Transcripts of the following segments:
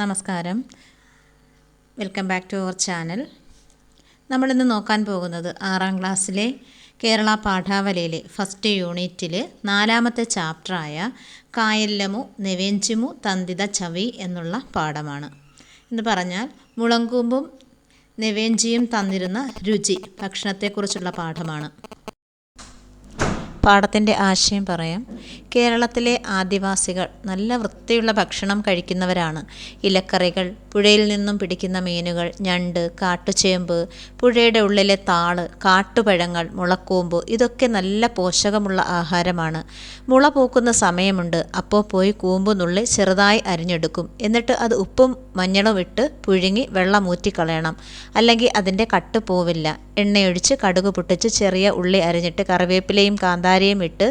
നമസ്കാരം. Welcome back to our channel നമ്മളിന്ന് നോക്കാൻ പോകുന്നത് ആറാം ക്ലാസ്സിലെ കേരള പാഠാവലിയിലെ ഫസ്റ്റ് യൂണിറ്റിൽ നാലാമത്തെ ചാപ്റ്ററായ കായല്ലമു നെവേഞ്ചിമു തന്തിത ചവി എന്നുള്ള പാഠമാണ്. എന്ന് പറഞ്ഞാൽ മുളങ്കൂമ്പും നെവേഞ്ചിയും തന്നിരുന്ന രുചി ഭക്ഷണത്തെക്കുറിച്ചുള്ള പാഠമാണ്. പാഠത്തിന്റെ ആശയം പറയാം. കേരളത്തിലെ ആദിവാസികൾ നല്ല വൃത്തിയുള്ള ഭക്ഷണം കഴിക്കുന്നവരാണ്. ഇലക്കറികൾ പുഴയിൽ നിന്നും പിടിക്കുന്ന മീനുകൾ ഞണ്ട് കാട്ടുചേമ്പ് പുഴയുടെ ഉള്ളിലെ താൾ കാട്ടുപഴങ്ങൾ മുളക്കൂമ്പ് ഇതൊക്കെ നല്ല പോഷകമുള്ള ആഹാരമാണ്. മുള പൂക്കുന്ന സമയമുണ്ട്. അപ്പോൾ പോയി കൂമ്പ് നുള്ളി ചെറുതായി അരിഞ്ഞെടുക്കും. എന്നിട്ട് അത് ഉപ്പും മഞ്ഞളും ഇട്ട് പുഴുങ്ങി വെള്ളം ഊറ്റിക്കളയണം. അല്ലെങ്കിൽ അതിന്റെ കട്ട് പോവില്ല. എണ്ണയൊഴിച്ച് കടുക് പൊട്ടിച്ച് ചെറിയ ഉള്ളി അരിഞ്ഞിട്ട് കറിവേപ്പിലയും കാന്താരിയും ഇട്ട്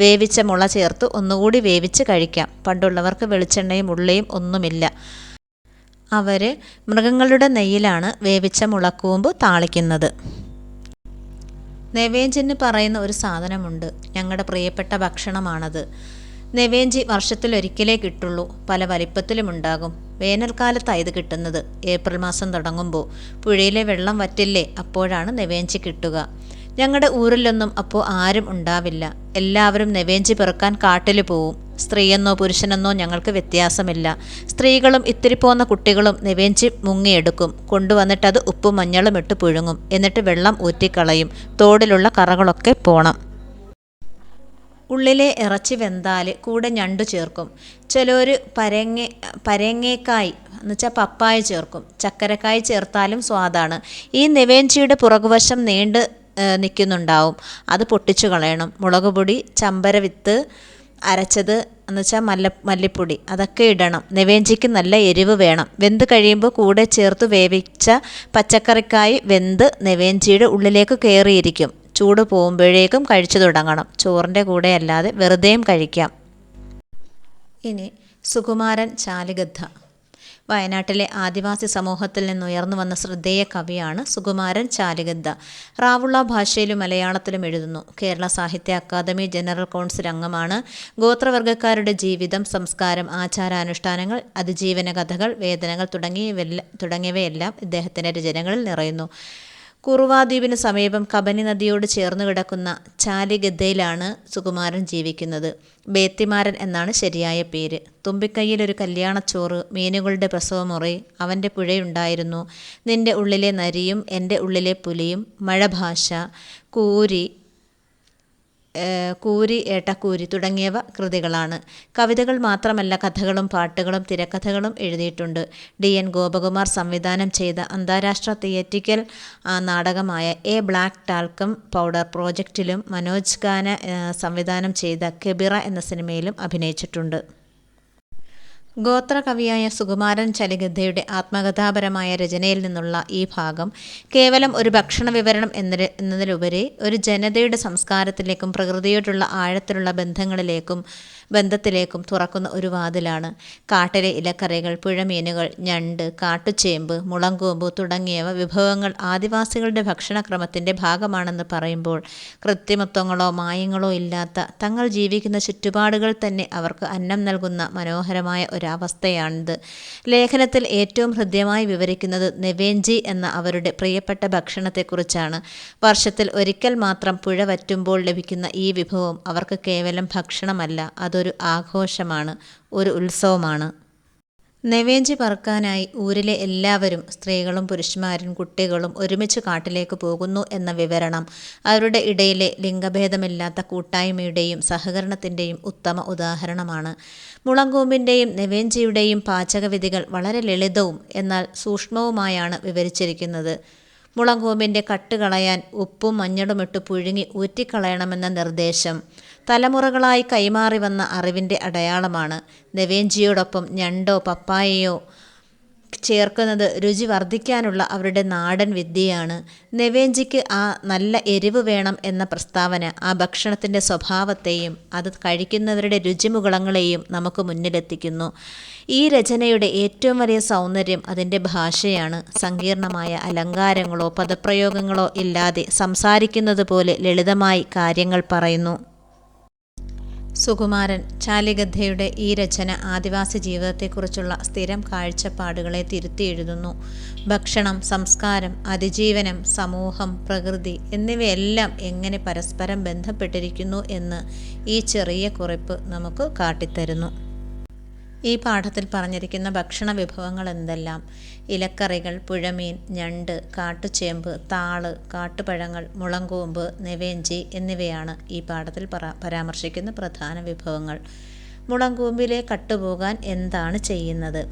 വേവിച്ച മുള ചേർത്ത് ഒന്നുകൂടി വേവിച്ച് കഴിക്കാം. പണ്ടുള്ളവർക്ക് വെളിച്ചെണ്ണയും ഉള്ളിയും ഒന്നുമില്ല. അവർ മൃഗങ്ങളുടെ നെയ്യിലാണ് വേവിച്ച മുളക്കൂമ്പ് താളിക്കുന്നത്. നെവേഞ്ചിന് പറയുന്ന ഒരു സാധനമുണ്ട്. ഞങ്ങളുടെ പ്രിയപ്പെട്ട ഭക്ഷണമാണത്. നെവേഞ്ചി വർഷത്തിലൊരിക്കലേ കിട്ടുള്ളൂ. പല വലിപ്പത്തിലും ഉണ്ടാകും വേനൽക്കാലത്താണ് ഇത് കിട്ടുന്നത്. ഏപ്രിൽ മാസം തുടങ്ങുമ്പോൾ പുഴയിലെ വെള്ളം വറ്റില്ലേ അപ്പോഴാണ് നെവേഞ്ചി കിട്ടുക. ഞങ്ങളുടെ ഊരിലൊന്നും അപ്പോൾ ആരും ഉണ്ടാവില്ല. എല്ലാവരും നെവേഞ്ചി പെറുക്കാൻ കാട്ടിൽ പോവും. സ്ത്രീയെന്നോ പുരുഷനെന്നോ ഞങ്ങൾക്ക് വ്യത്യാസമില്ല. സ്ത്രീകളും ഇത്തിരി പോന്ന കുട്ടികളും നിവേഞ്ചി മുങ്ങിയെടുക്കും. കൊണ്ടുവന്നിട്ട് അത് ഉപ്പും മഞ്ഞളും ഇട്ട് പുഴുങ്ങും. എന്നിട്ട് വെള്ളം ഊറ്റിക്കളയും. തോടിലുള്ള കറകളൊക്കെ പോണം. ഉള്ളിലെ ഇറച്ചി വെന്താൽ കൂടെ ഞണ്ട് ചേർക്കും. ചിലർ പരങ്ങ പരങ്ങേക്കായ് എന്നുവെച്ചാൽ പപ്പായ ചേർക്കും. ചക്കരക്കായ് ചേർത്താലും സ്വാദാണ്. ഈ നിവേഞ്ചിയുടെ പുറകുവശം നീണ്ട് നിൽക്കുന്നുണ്ടാവും. അത് പൊട്ടിച്ചു കളയണം. മുളക് പൊടി ചമ്പര വിത്ത് അരച്ചത് എന്ന് വെച്ചാൽ മല്ല മല്ലിപ്പൊടി. അതൊക്കെ ഇടണം. നെവേഞ്ചിക്ക് നല്ല എരിവ് വേണം. വെന്ത് കഴിയുമ്പോൾ കൂടെ ചേർത്ത് വേവിച്ച പച്ചക്കറിക്കായി വെന്ത് നെവേഞ്ചിയുടെ ഉള്ളിലേക്ക് കയറിയിരിക്കും ചൂട് പോകുമ്പോഴേക്കും കഴിച്ചു തുടങ്ങണം. ചോറിന്റെ കൂടെ അല്ലാതെ വെറുതെയും കഴിക്കാം. ഇനി സുകുമാരൻ ചാലിഗദ്ധ. വയനാട്ടിലെ ആദിവാസി സമൂഹത്തിൽ നിന്നുയർന്നു വന്ന ശ്രദ്ധേയ കവിയാണ് സുകുമാരൻ ചാലുഗദ്ദ റാവുള്ള ഭാഷയിലും മലയാളത്തിലും എഴുതുന്നു. കേരള സാഹിത്യ അക്കാദമി ജനറൽ കൗൺസിൽ അംഗമാണ്. ഗോത്രവർഗക്കാരുടെ ജീവിതം സംസ്കാരം ആചാരാനുഷ്ഠാനങ്ങൾ അതിജീവന കഥകൾ വേദനകൾ തുടങ്ങിയവയെല്ലാം തുടങ്ങിയവയെല്ലാം ഇദ്ദേഹത്തിന്റെ രചനകളിൽ നിറയുന്നു. കുറുവാദ്വീപിന് സമീപം കബനി നദിയോട് ചേർന്ന് കിടക്കുന്ന ചാലിഗദ്ദയിലാണ് സുകുമാരൻ ജീവിക്കുന്നത്. ബേത്തിമാരൻ എന്നാണ് ശരിയായ പേര്. തുമ്പിക്കൈയിൽ ഒരു കല്യാണച്ചോറ് മീനുകളുടെ പ്രസവമുറി അവന്റെ പുഴയുണ്ടായിരുന്നു. നിന്റെ ഉള്ളിലെ നരിയും എന്റെ ഉള്ളിലെ പുലിയും മഴഭാഷ കൂരി കൂരി ഏട്ടക്കൂരി തുടങ്ങിയവ കൃതികളാണ്. കവിതകൾ മാത്രമല്ല കഥകളും പാട്ടുകളും തിരക്കഥകളും എഴുതിയിട്ടുണ്ട്. ഡി എൻ ഗോപകുമാർ സംവിധാനം ചെയ്ത അന്താരാഷ്ട്ര തിയേറ്റിക്കൽ നാടകമായ എ ബ്ലാക്ക് ടാൽക്കം പൗഡർ പ്രോജക്റ്റിലും മനോജ് ഖാന സംവിധാനം ചെയ്ത കെബിറ എന്ന സിനിമയിലും അഭിനയിച്ചിട്ടുണ്ട്. ഗോത്രകവിയായ സുകുമാരൻ ചലിഗദ്ധയുടെ ആത്മകഥാപരമായ രചനയിൽ നിന്നുള്ള ഈ ഭാഗം കേവലം ഒരു ഭക്ഷണ വിവരണം എന്ന എന്നതിലുപരി ഒരു ജനതയുടെ സംസ്കാരത്തിലേക്കും പ്രകൃതിയോടുള്ള ആഴത്തിലുള്ള ബന്ധങ്ങളിലേക്കും ബന്ധത്തിലേക്കും തുറക്കുന്ന ഒരു വാതിലാണ്. കാട്ടിലെ ഇലക്കറികൾ പുഴമീനുകൾ ഞണ്ട് കാട്ടുചേമ്പ് മുളങ്കൂമ്പ് തുടങ്ങിയവ വിഭവങ്ങൾ ആദിവാസികളുടെ ഭക്ഷണക്രമത്തിന്റെ ഭാഗമാണെന്ന് പറയുമ്പോൾ കൃത്രിമത്വങ്ങളോ മായങ്ങളോ ഇല്ലാത്ത തങ്ങൾ ജീവിക്കുന്ന ചുറ്റുപാടുകൾ തന്നെ അവർക്ക് അന്നം നൽകുന്ന മനോഹരമായ ഒരവസ്ഥയാണിത്. ലേഖനത്തിൽ ഏറ്റവും ഹൃദ്യമായി വിവരിക്കുന്നത് നെവേഞ്ചി എന്ന അവരുടെ പ്രിയപ്പെട്ട ഭക്ഷണത്തെക്കുറിച്ചാണ്. വർഷത്തിൽ ഒരിക്കൽ മാത്രം പുഴ വറ്റുമ്പോൾ ലഭിക്കുന്ന ഈ വിഭവം അവർക്ക് കേവലം ഭക്ഷണമല്ല അതൊരു ആഘോഷമാണ് ഒരു ഉത്സവമാണ്. നെവേഞ്ചി പറക്കാനായി ഊരിലെ എല്ലാവരും സ്ത്രീകളും പുരുഷന്മാരും കുട്ടികളും ഒരുമിച്ച് കാട്ടിലേക്ക് പോകുന്നു എന്ന വിവരണം അവരുടെ ഇടയിലെ ലിംഗഭേദമില്ലാത്ത കൂട്ടായ്മയുടെയും സഹകരണത്തിന്റെയും ഉത്തമ ഉദാഹരണമാണ്. മുളങ്കൂമ്പിന്റെയും നെവേഞ്ചിയുടെയും പാചകവിധികൾ വളരെ ലളിതവും എന്നാൽ സൂക്ഷ്മവുമായാണ് വിവരിച്ചിരിക്കുന്നത്. മുളങ്കൂമ്പിന്റെ കട്ട് കളയാൻ ഉപ്പും മഞ്ഞളുമിട്ട് പുഴുങ്ങി ഊറ്റിക്കളയണമെന്ന നിർദ്ദേശം. തലമുറകളായി കൈമാറി വന്ന അറിവിന്റെ അടയാളമാണ്. നെവേഞ്ചിയോടൊപ്പം ഞണ്ടോ പപ്പായയോ ചേർക്കുന്നത് രുചി വർദ്ധിക്കാനുള്ള അവരുടെ നാടൻ വിദ്യയാണ്. നെവേഞ്ചിക്ക് ആ നല്ല എരിവ് വേണം എന്ന പ്രസ്താവന ആ ഭക്ഷണത്തിന്റെ സ്വഭാവത്തെയും അത് കഴിക്കുന്നവരുടെ രുചിമുകളങ്ങളെയും നമുക്ക് മുന്നിലെത്തിക്കുന്നു. ഈ രചനയുടെ ഏറ്റവും വലിയ സൗന്ദര്യം അതിന്റെ ഭാഷയാണ്. സങ്കീർണമായ അലങ്കാരങ്ങളോ പദപ്രയോഗങ്ങളോ ഇല്ലാതെ സംസാരിക്കുന്നത് പോലെ ലളിതമായി കാര്യങ്ങൾ പറയുന്നു. സുകുമാരൻ ചാലിഗദ്ധയുടെ ഈ രചന ആദിവാസി ജീവിതത്തെക്കുറിച്ചുള്ള സ്ഥിരം കാഴ്ചപ്പാടുകളെ തിരുത്തിയെഴുതുന്നു ഭക്ഷണം സംസ്കാരം അതിജീവനം സമൂഹം പ്രകൃതി എന്നിവയെല്ലാം എങ്ങനെ പരസ്പരം ബന്ധപ്പെട്ടിരിക്കുന്നു എന്ന് ഈ ചെറിയ കുറിപ്പ് നമുക്ക് കാട്ടിത്തരുന്നു. ഈ പാഠത്തിൽ പറഞ്ഞിരിക്കുന്ന ഭക്ഷണ വിഭവങ്ങൾ എന്തെല്ലാം? ഇലക്കറികൾ പുഴമീൻ ഞണ്ട് കാട്ടുചേമ്പ് താൾ കാട്ടുപഴങ്ങൾ മുളങ്കൂമ്പ് നെവേഞ്ചി എന്നിവയാണ് ഈ പാഠത്തിൽ പരാമർശിക്കുന്ന പ്രധാന വിഭവങ്ങൾ. മുളങ്കൂമ്പിലെ കട്ടുപോകാൻ എന്താണ് ചെയ്യുന്നത്?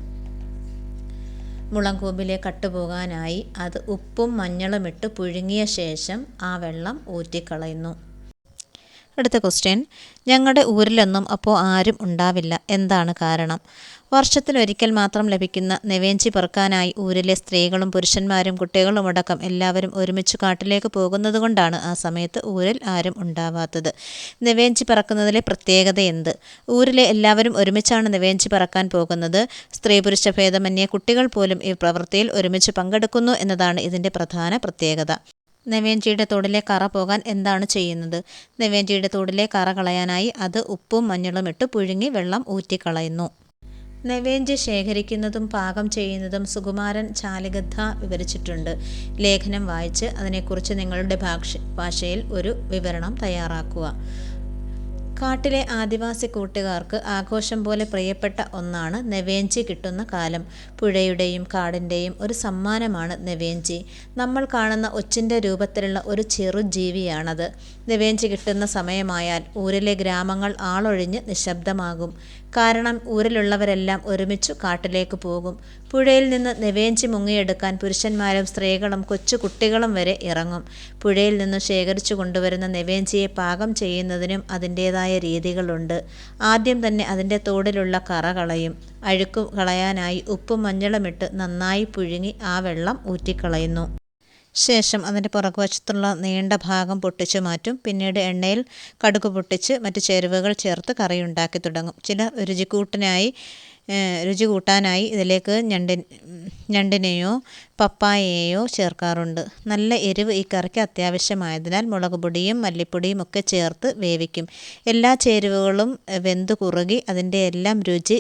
മുളങ്കൂമ്പിലെ കട്ടുപോകാനായി അത് ഉപ്പും മഞ്ഞളും ഇട്ട് പുഴുങ്ങിയ ശേഷം ആ വെള്ളം ഊറ്റിക്കളയുന്നു. അടുത്ത ക്വസ്റ്റ്യൻ ഞങ്ങളുടെ ഊരിലൊന്നും അപ്പോൾ ആരും ഉണ്ടാവില്ല. എന്താണ് കാരണം? വർഷത്തിലൊരിക്കൽ മാത്രം ലഭിക്കുന്ന നെവേഞ്ചി പെറുക്കാനായി ഊരിലെ സ്ത്രീകളും പുരുഷന്മാരും കുട്ടികളും അടക്കം എല്ലാവരും ഒരുമിച്ച് കാട്ടിലേക്ക് പോകുന്നതുകൊണ്ടാണ് ആ സമയത്ത് ഊരിൽ ആരും ഉണ്ടാവാത്തത്. നെവേഞ്ചി പറക്കുന്നതിലെ പ്രത്യേകത എന്ത്? ഊരിലെ എല്ലാവരും ഒരുമിച്ചാണ് നെവേഞ്ചി പറക്കാൻ പോകുന്നത്. സ്ത്രീ പുരുഷ ഭേദമന്യേ കുട്ടികൾ പോലും ഈ പ്രവൃത്തിയിൽ ഒരുമിച്ച് പങ്കെടുക്കുന്നു എന്നതാണ് ഇതിന്റെ പ്രധാന പ്രത്യേകത. നെവേഞ്ചിയുടെ തോടിലെ കറ പോകാൻ എന്താണ് ചെയ്യുന്നത്? നെവേഞ്ചിയുടെ തോടിലെ കറ കളയാനായി അത് ഉപ്പും മഞ്ഞളും ഇട്ട് പുഴുങ്ങി വെള്ളം ഊറ്റിക്കളയുന്നു. നെവേഞ്ചി ശേഖരിക്കുന്നതും പാകം ചെയ്യുന്നതും സുകുമാരൻ ചാലിഗദ്ധ വിവരിച്ചിട്ടുണ്ട്. ലേഖനം വായിച്ച് അതിനെക്കുറിച്ച് നിങ്ങളുടെ ഭാഷ ഭാഷയിൽ ഒരു വിവരണം തയ്യാറാക്കുക. കാട്ടിലെ ആദിവാസി കൂട്ടുകാർക്ക് ആഘോഷം പോലെ പ്രിയപ്പെട്ട ഒന്നാണ് നെവേഞ്ചി കിട്ടുന്ന കാലം. പുഴയുടെയും കാടിന്റെയും ഒരു സമ്മാനമാണ് നെവേഞ്ചി. നമ്മൾ കാണുന്ന ഒച്ചിന്റെ രൂപത്തിലുള്ള ഒരു ചെറു ജീവിയാണത്. നെവേഞ്ചി കിട്ടുന്ന സമയമായാൽ ഊരിലെ ഗ്രാമങ്ങൾ ആളൊഴിഞ്ഞ് നിശബ്ദമാകും. കാരണം ഊരിലുള്ളവരെല്ലാം ഒരുമിച്ചു കാട്ടിലേക്ക് പോകും. പുഴയിൽ നിന്ന് നെവേഞ്ചി മുങ്ങിയെടുക്കാൻ പുരുഷന്മാരും സ്ത്രീകളും കൊച്ചു കുട്ടികളും വരെ ഇറങ്ങും. പുഴയിൽ നിന്ന് ശേഖരിച്ചു കൊണ്ടുവരുന്ന നെവേഞ്ചിയെ പാകം ചെയ്യുന്നതിനും അതിന്റേതായ രീതികളുണ്ട്. ആദ്യം തന്നെ അതിന്റെ തോടിലുള്ള കറ കളയും. അഴുക്കു കളയാനായി ഉപ്പും മഞ്ഞളുമിട്ട് നന്നായി പുഴുങ്ങി ആ വെള്ളം ഊറ്റിക്കളയുന്നു. ശേഷം അതിന്റെ പുറകുവശത്തുള്ള നീണ്ട ഭാഗം പൊട്ടിച്ച് മാറ്റും. പിന്നീട് എണ്ണയിൽ കടുക് പൊട്ടിച്ച് മറ്റ് ചേരുവകൾ ചേർത്ത് കറി ഉണ്ടാക്കി തുടങ്ങും. ചില രുചിക്കൂട്ടിനായി രുചി കൂട്ടാനായി ഇതിലേക്ക് ഞണ്ടി ഞണ്ടിനെയോ പപ്പായയോ ചേർക്കാറുണ്ട്. നല്ല എരിവ് ഈ കറിക്ക് അത്യാവശ്യമായതിനാൽ മുളക് പൊടിയും മല്ലിപ്പൊടിയും ഒക്കെ ചേർത്ത് വേവിക്കും. എല്ലാ ചേരുവകളും വെന്ത് കുറുകി അതിന്റെ എല്ലാം രുചി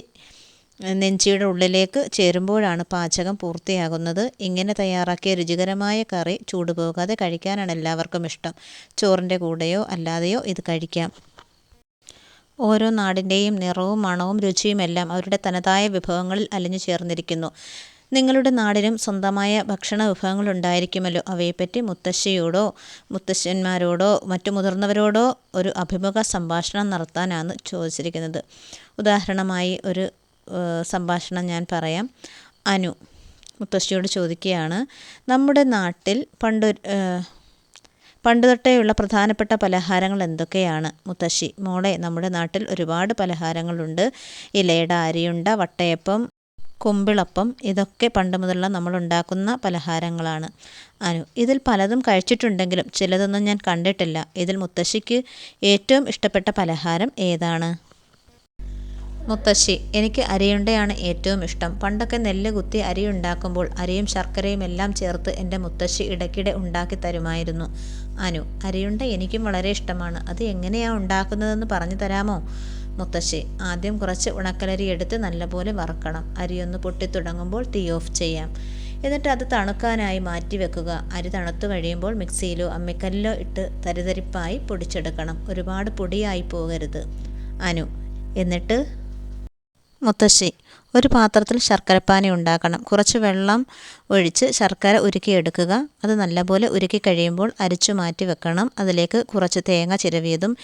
നെഞ്ചിയുടെ ഉള്ളിലേക്ക് ചേരുമ്പോഴാണ് പാചകം പൂർത്തിയാകുന്നത്. ഇങ്ങനെ തയ്യാറാക്കിയ രുചികരമായ കറി ചൂടുപോകാതെ കഴിക്കാനാണ് എല്ലാവർക്കും ഇഷ്ടം. ചോറിന്റെ കൂടെയോ അല്ലാതെയോ ഇത് കഴിക്കാം. ഓരോ നാടിന്റെയും നിറവും മണവും രുചിയുമെല്ലാം അവരുടെ തനതായ വിഭവങ്ങളിൽ അലിഞ്ഞു ചേർന്നിരിക്കുന്നു. നിങ്ങളുടെ നാടിനും സ്വന്തമായ ഭക്ഷണ വിഭവങ്ങൾ ഉണ്ടായിരിക്കുമല്ലോ. അവയെപ്പറ്റി മുത്തശ്ശിയോടോ മുത്തശ്ശന്മാരോടോ മറ്റു മുതിർന്നവരോടോ ഒരു അഭിമുഖ സംഭാഷണം നടത്താനാണ് ചോദിച്ചിരിക്കുന്നത്. ഉദാഹരണമായി ഒരു സംഭാഷണം ഞാൻ പറയാം. അനു മുത്തശ്ശിയോട് ചോദിക്കുകയാണ് നമ്മുടെ നാട്ടിൽ പണ്ട് പണ്ട് തൊട്ടേയുള്ള പ്രധാനപ്പെട്ട പലഹാരങ്ങൾ എന്തൊക്കെയാണ്? മുത്തശ്ശി മോളെ നമ്മുടെ നാട്ടിൽ ഒരുപാട് പലഹാരങ്ങളുണ്ട്. ഇലയുടെ അരിയുണ്ട വട്ടയപ്പം കുമ്പിളപ്പം ഇതൊക്കെ പണ്ട് മുതലുള്ള നമ്മൾ ഉണ്ടാക്കുന്ന പലഹാരങ്ങളാണ്. അനു ഇതിൽ പലതും കഴിച്ചിട്ടുണ്ടെങ്കിലും ചിലതൊന്നും ഞാൻ കണ്ടിട്ടില്ല. ഇതിൽ മുത്തശ്ശിക്ക് ഏറ്റവും ഇഷ്ടപ്പെട്ട പലഹാരം ഏതാണ്? മുത്തശ്ശി എനിക്ക് അരിയുണ്ടയാണ് ഏറ്റവും ഇഷ്ടം. പണ്ടൊക്കെ നെല്ല് കുത്തി അരിയുണ്ടാക്കുമ്പോൾ അരിയും ശർക്കരയും എല്ലാം ചേർത്ത് എന്റെ മുത്തശ്ശി ഇടയ്ക്കിടെ ഉണ്ടാക്കി തരുമായിരുന്നു. അനു അരിയുണ്ട എനിക്കും വളരെ ഇഷ്ടമാണ്. അത് എങ്ങനെയാണ് ഉണ്ടാക്കുന്നതെന്ന് പറഞ്ഞു തരാമോ? മുത്തശ്ശി ആദ്യം കുറച്ച് ഉണക്കലരി എടുത്ത് നല്ലപോലെ വറക്കണം. അരിയൊന്ന് പൊട്ടിത്തുടങ്ങുമ്പോൾ തീ ഓഫ് ചെയ്യാം. എന്നിട്ട് അത് തണുക്കാനായി മാറ്റി വെക്കുക. അരി തണുത്തു കഴിയുമ്പോൾ മിക്സിയിലോ അമ്മിക്കല്ലിലോ ഇട്ട് തരിതരിപ്പായി പൊടിച്ചെടുക്കണം. ഒരുപാട് പൊടിയായി പോകരുത്. അനു എന്നിട്ട്? മുത്തശ്ശി ഒരു പാത്രത്തിൽ ശർക്കരപ്പാനി ഉണ്ടാക്കണം. കുറച്ച് വെള്ളം ഒഴിച്ച് ശർക്കര ഉരുക്കിയെടുക്കുക. അത് നല്ലപോലെ ഉരുക്കി കഴിയുമ്പോൾ അരിച്ചു മാറ്റി വെക്കണം. അതിലേക്ക് കുറച്ച് തേങ്ങ ചിരവിയതും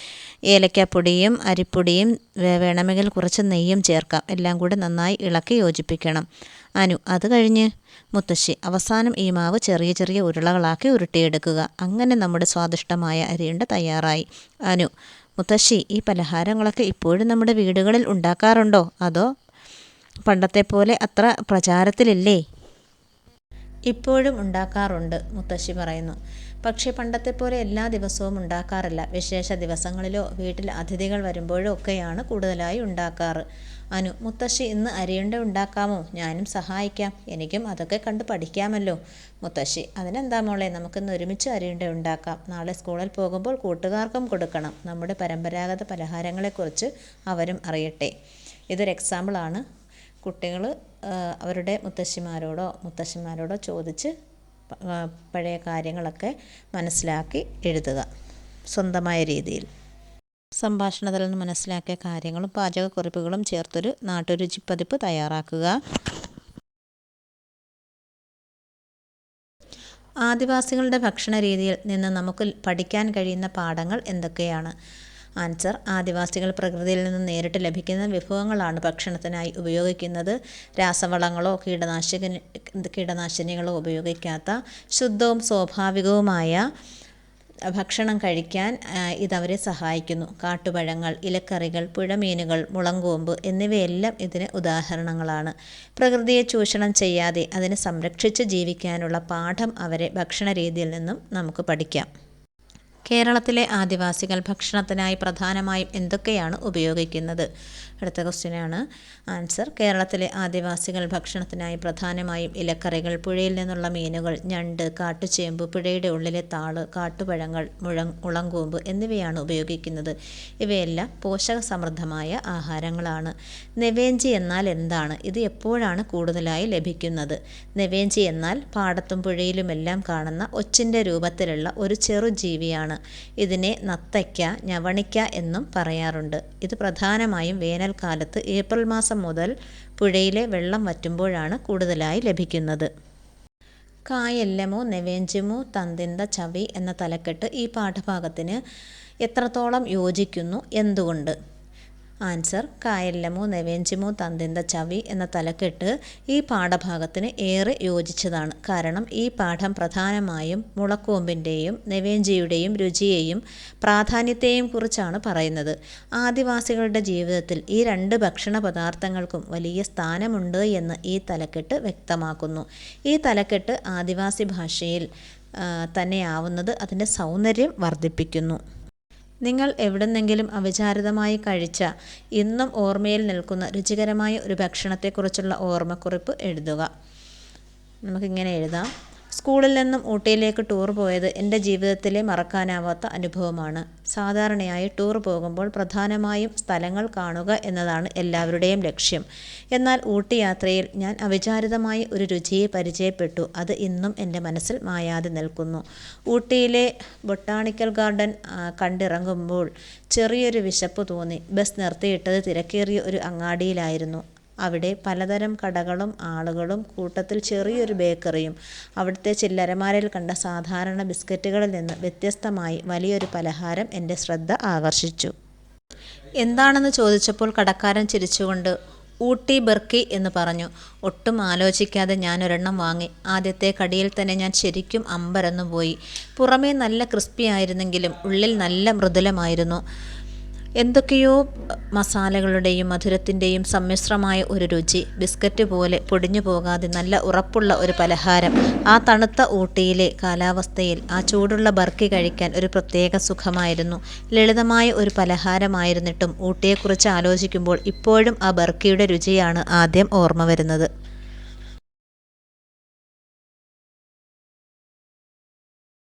ഏലക്കാപ്പൊടിയും അരിപ്പൊടിയും വേണമെങ്കിൽ കുറച്ച് നെയ്യും ചേർക്കാം. എല്ലാം കൂടി നന്നായി ഇളക്കി യോജിപ്പിക്കണം. അനു അത് കഴിഞ്ഞ്? മുത്തശ്ശി അവസാനം ഈ മാവ് ചെറിയ ചെറിയ ഉരുളകളാക്കി ഉരുട്ടിയെടുക്കുക. അങ്ങനെ നമ്മുടെ സ്വാദിഷ്ടമായ അരിയുണ്ട തയ്യാറായി. അനു മുത്തശ്ശി ഈ പലഹാരങ്ങളൊക്കെ ഇപ്പോഴും നമ്മുടെ വീടുകളിൽ ഉണ്ടാക്കാറുണ്ടോ? അതോ പണ്ടത്തെ പോലെ അത്ര പ്രചാരത്തിലില്ലേ? ഇപ്പോഴും ഉണ്ടാക്കാറുണ്ട് മുത്തശ്ശി പറയുന്നു. പക്ഷേ പണ്ടത്തെ പോലെ എല്ലാ ദിവസവും ഉണ്ടാക്കാറില്ല. വിശേഷ ദിവസങ്ങളിലോ വീട്ടിൽ അതിഥികൾ വരുമ്പോഴോ ഒക്കെയാണ് കൂടുതലായി ഉണ്ടാക്കാറ്. അനു മുത്തശ്ശി ഇന്ന് അരിയുണ്ട ഉണ്ടാക്കാമോ? ഞാനും സഹായിക്കാം. എനിക്കും അതൊക്കെ കണ്ട് പഠിക്കാമല്ലോ. മുത്തശ്ശി അതിനെന്താ മോളെ? നമുക്കിന്ന് ഒരുമിച്ച് അരിയുണ്ട ഉണ്ടാക്കാം. നാളെ സ്കൂളിൽ പോകുമ്പോൾ കൂട്ടുകാർക്കും കൊടുക്കണം. നമ്മുടെ പരമ്പരാഗത പലഹാരങ്ങളെക്കുറിച്ച് അവരും അറിയട്ടെ. ഇതൊരു എക്സാമ്പിളാണ് കുട്ടികൾ അവരുടെ മുത്തശ്ശിമാരോടോ മുത്തശ്ശിമാരോടോ ചോദിച്ച് പഴയ കാര്യങ്ങളൊക്കെ മനസ്സിലാക്കി എഴുതുക. സ്വന്തമായ രീതിയിൽ. സംഭാഷണത്തിൽ നിന്ന് മനസ്സിലാക്കിയ കാര്യങ്ങളും പാചകക്കുറിപ്പുകളും ചേർത്തൊരു നാട്ടുരുചി പതിപ്പ് തയ്യാറാക്കുക. ആദിവാസികളുടെ ഭക്ഷണ രീതിയിൽ നിന്ന് നമുക്ക് പഠിക്കാൻ കഴിയുന്ന പാഠങ്ങൾ എന്തൊക്കെയാണ്? ആൻസർ ആദിവാസികൾ പ്രകൃതിയിൽ നിന്ന് നേരിട്ട് ലഭിക്കുന്ന വിഭവങ്ങളാണ് ഭക്ഷണത്തിനായി ഉപയോഗിക്കുന്നത്. രാസവളങ്ങളോ കീടനാശിനി കീടനാശിനികളോ ഉപയോഗിക്കാത്ത ശുദ്ധവും സ്വാഭാവികവുമായ ഭക്ഷണം കഴിക്കാൻ ഇതവരെ സഹായിക്കുന്നു. കാട്ടുപഴങ്ങൾ ഇലക്കറികൾ പുഴമീനുകൾ മുളങ്കോമ്പ് എന്നിവയെല്ലാം ഇതിന് ഉദാഹരണങ്ങളാണ്. പ്രകൃതിയെ ചൂഷണം ചെയ്യാതെ അതിനെ സംരക്ഷിച്ച് ജീവിക്കാനുള്ള പാഠം അവരെ ഭക്ഷണ രീതിയിൽ നിന്നും നമുക്ക് പഠിക്കാം. കേരളത്തിലെ ആദിവാസികൾ ഭക്ഷണത്തിനായി പ്രധാനമായും എന്തൊക്കെയാണ് ഉപയോഗിക്കുന്നത്? അടുത്ത ക്വസ്റ്റ്യനാണ്. ആൻസർ കേരളത്തിലെ ആദിവാസികൾ ഭക്ഷണത്തിനായി പ്രധാനമായും ഇലക്കറികൾ പുഴയിൽ നിന്നുള്ള മീനുകൾ ഞണ്ട് കാട്ടുചേമ്പ് പുഴയുടെ ഉള്ളിലെ താൾ കാട്ടുപഴങ്ങൾ മുഴ ഉളങ്കൂമ്പ് എന്നിവയാണ് ഉപയോഗിക്കുന്നത്. ഇവയെല്ലാം പോഷക സമൃദ്ധമായ ആഹാരങ്ങളാണ്. നെവേഞ്ചി എന്നാൽ എന്താണ്? ഇത് എപ്പോഴാണ് കൂടുതലായി ലഭിക്കുന്നത്? നെവേഞ്ചി എന്നാൽ പാടത്തും പുഴയിലുമെല്ലാം കാണുന്ന ഒച്ചിന്റെ രൂപത്തിലുള്ള ഒരു ചെറു ജീവിയാണ്. ഇതിനെ നത്തയ്ക്ക ഞവണിക്ക എന്നും പറയാറുണ്ട്. ഇത് പ്രധാനമായും വേനൽക്കാലത്ത് ഏപ്രിൽ മാസം മുതൽ പുഴയിലെ വെള്ളം വറ്റുമ്പോഴാണ് കൂടുതലായി ലഭിക്കുന്നത്. കായെല്ലമോ നെവേഞ്ചമോ തന്തിന്ത ചവി എന്ന തലക്കെട്ട് ഈ പാഠഭാഗത്തിന് എത്രത്തോളം യോജിക്കുന്നു എന്തുകൊണ്ട്? ആൻസർ കായല്ലമോ നെവേഞ്ചിമോ തന്തിന്ത ചവി എന്ന തലക്കെട്ട് ഈ പാഠഭാഗത്തിന് ഏറെ യോജിച്ചതാണ്. കാരണം ഈ പാഠം പ്രധാനമായും മുളക്കൂമ്പിന്റെയും നെവേഞ്ചിയുടെയും രുചിയെയും പ്രാധാന്യത്തെയും കുറിച്ചാണ് പറയുന്നത്. ആദിവാസികളുടെ ജീവിതത്തിൽ ഈ രണ്ട് ഭക്ഷണ പദാർത്ഥങ്ങൾക്കും വലിയ സ്ഥാനമുണ്ട് എന്ന് ഈ തലക്കെട്ട് വ്യക്തമാക്കുന്നു. ഈ തലക്കെട്ട് ആദിവാസി ഭാഷയിൽ തന്നെയാവുന്നത് അതിന്റെ സൗന്ദര്യം വർദ്ധിപ്പിക്കുന്നു. നിങ്ങൾ എവിടുന്നെങ്കിലും അവിചാരിതമായി കഴിച്ച ഇന്നും ഓർമ്മയിൽ നിൽക്കുന്ന രുചികരമായ ഒരു ഭക്ഷണത്തെക്കുറിച്ചുള്ള ഓർമ്മക്കുറിപ്പ് എഴുതുക. നമുക്കിങ്ങനെ എഴുതാം. സ്കൂളിൽ നിന്നും ഊട്ടിയിലേക്ക് ടൂർ പോയത് എന്റെ ജീവിതത്തിലെ മറക്കാനാവാത്ത അനുഭവമാണ്. സാധാരണയായി ടൂർ പോകുമ്പോൾ പ്രധാനമായും സ്ഥലങ്ങൾ കാണുക എന്നതാണ് എല്ലാവരുടെയും ലക്ഷ്യം. എന്നാൽ ഊട്ടി യാത്രയിൽ ഞാൻ അവിചാരിതമായി ഒരു രുചിയെ പരിചയപ്പെട്ടു. അത് ഇന്നും എന്റെ മനസ്സിൽ മായാതെ നിൽക്കുന്നു. ഊട്ടിയിലെ ബൊട്ടാണിക്കൽ ഗാർഡൻ കണ്ടിറങ്ങുമ്പോൾ ചെറിയൊരു വിശപ്പ് തോന്നി. ബസ് നിർത്തിയിട്ടത് തിരക്കേറിയ ഒരു അങ്ങാടിയിലായിരുന്നു. അവിടെ പലതരം കടകളും ആളുകളും കൂട്ടത്തിൽ ചെറിയൊരു ബേക്കറിയും അവിടുത്തെ ചില്ലരമാരിൽ കണ്ട സാധാരണ ബിസ്ക്കറ്റുകളിൽ നിന്ന് വ്യത്യസ്തമായി വലിയൊരു പലഹാരം എന്റെ ശ്രദ്ധ ആകർഷിച്ചു. എന്താണെന്ന് ചോദിച്ചപ്പോൾ കടക്കാരൻ ചിരിച്ചുകൊണ്ട് ഊട്ടി ബർക്കി എന്ന് പറഞ്ഞു. ഒട്ടും ആലോചിക്കാതെ ഞാൻ ഒരെണ്ണം വാങ്ങി. ആദ്യത്തെ കടിയിൽ തന്നെ ഞാൻ ശരിക്കും അമ്പരന്നു പോയി പുറമേ നല്ല ക്രിസ്പി ആയിരുന്നെങ്കിലും ഉള്ളിൽ നല്ല മൃദുലമായിരുന്നു. എന്തൊക്കെയോ മസാലകളുടെയും മധുരത്തിന്റെയും സമ്മിശ്രമായ ഒരു രുചി. ബിസ്ക്കറ്റ് പോലെ പൊടിഞ്ഞു പോകാതെ നല്ല ഉറപ്പുള്ള ഒരു പലഹാരം. ആ തണുത്ത ഊട്ടിയിലെ കാലാവസ്ഥയിൽ ആ ചൂടുള്ള ബർക്കി കഴിക്കാൻ ഒരു പ്രത്യേക സുഖമായിരുന്നു. ലളിതമായ ഒരു പലഹാരമായിരുന്നിട്ടും ഊട്ടിയെക്കുറിച്ച് ആലോചിക്കുമ്പോൾ ഇപ്പോഴും ആ ബർക്കിയുടെ രുചിയാണ് ആദ്യം ഓർമ്മ വരുന്നത്.